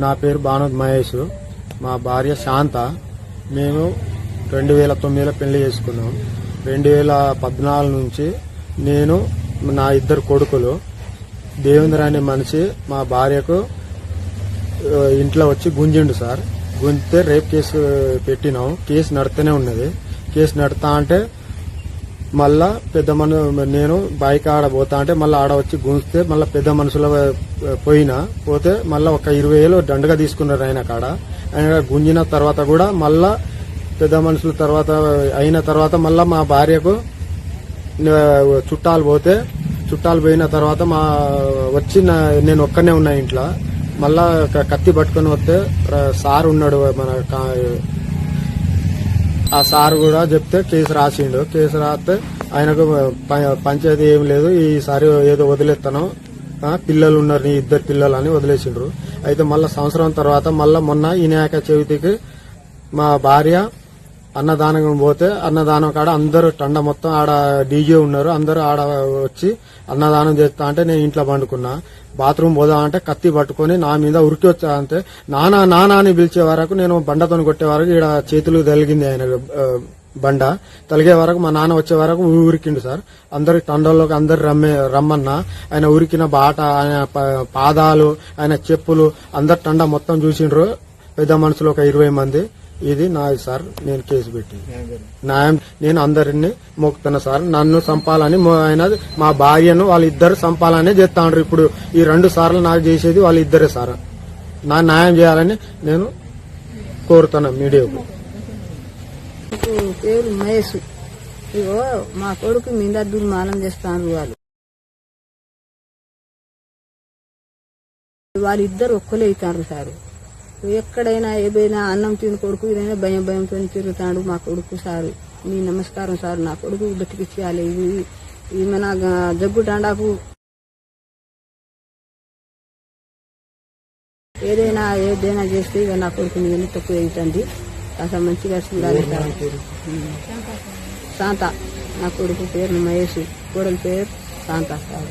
నా పేరు భానుద్ మహేష్. మా భార్య శాంత. మేము రెండు వేల తొమ్మిదిలో పెళ్ళి చేసుకున్నాం. రెండు వేల పద్నాలుగు నుంచి నేను నా ఇద్దరు కొడుకులు. దేవేంద్ర అనే మనిషి మా భార్యకు ఇంట్లో వచ్చి గుంజిండు సార్. గుంజితే రేప్ కేసు పెట్టినాం. కేసు నడుతూనే ఉన్నది. కేసు నడుతా అంటే మళ్ళా పెద్ద మన నేను బైక్ ఆడ పోతా అంటే మళ్ళీ ఆడ వచ్చి గుంజితే మళ్ళీ పెద్ద మనుషుల పోయినా పోతే మళ్ళీ ఒక ఇరవై ఏళ్ళు దండగా తీసుకున్నారు ఆయన కాడ. ఆయన గుంజిన తర్వాత కూడా మళ్ళా పెద్ద మనుషుల తర్వాత అయిన తర్వాత మళ్ళా మా భార్యకు చుట్టాలు పోతే చుట్టాలు పోయిన తర్వాత మా వచ్చి నేను ఒక్కనే ఉన్నా ఇంట్లో. మళ్ళా కత్తి పట్టుకొని వస్తే సార్ ఉన్నాడు మన కా- ఆ సార్ కూడా చెప్తే కేసు రాసిండు. కేసు రాస్తే ఆయనకు ప- పంచాయతీ ఏం లేదు. ఈసారి ఏదో వదిలేస్తాను పిల్లలు ఉన్నారు నీ ఇద్దరు పిల్లలు అని వదిలేసిండ్రు. అయితే మళ్ళా సంవత్సరం తర్వాత మళ్ళా మొన్న ఈ వినాయక చవితికి మా భార్య అన్నదానం పోతే అన్నదానం కాడ అందరూ టండ మొత్తం ఆడ డీజే ఉన్నారు. అందరూ ఆడ వచ్చి అన్నదానం చేస్తా అంటే నేను ఇంట్లో పండుకున్నా. బాత్రూమ్ పోదా అంటే కత్తి పట్టుకొని నా మీద ఉరికి వచ్చా అంటే నానా నానా అని పిలిచే వరకు నేను బండతోని కొట్టే వరకు ఈడ చేతులు తలిగింది ఆయన బండ. తలిగే వరకు మా నాన్న వచ్చే వరకు ఉరికిండు సార్. అందరు టండల్లోకి అందరు రమ్మే రమ్మన్నా. ఆయన ఉరికిన బాట ఆయన పాదాలు ఆయన చెప్పులు అందరు టండ మొత్తం చూసిండ్రు. పెద్ద మనుషులు ఒక ఇరవై మంది. ఇది నాది సార్ నేను కేసు పెట్టి న్యాయం నేను అందరిని మొక్కుతున్నా సార్. నన్ను చంపాలని మొ- ఆయన మా భార్యను వాళ్ళిద్దరు చంపాలని చేస్తాండ్రు. ఇప్పుడు ఈ రెండు సార్లు నాకు చేసేది వాళ్ళిద్దరే సార్. నా న్యాయం చేయాలని నేను కోరుతున్నా మీడియాకు. పేరు మహేష్. ఇగో మా కొడుకు మీద దుర్మానం చేస్తాను వాళ్ళు. వాళ్ళిద్దరు ఒక్కలే అవుతారు సారు. ఎక్కడైనా ఏదైనా అన్నం తిని కొడుకు ఏదైనా భయం భయంతో తిరుగుతాడు మా కొడుకు సారు. మీ నమస్కారం సార్ నా కొడుకు బతికిచ్చేయాలి ఇది ఈమె నా గ- జగ్గు టాండాకు. ఏదైనా ఏదైనా చేస్తే ఇక నా కొడుకు మీద తక్కువ అవుతుంది కాస్త మంచిగా చూడాలి శాంత. నా కొడుకు పేరు మహేష్. కోడలి పేరు Shantha sir.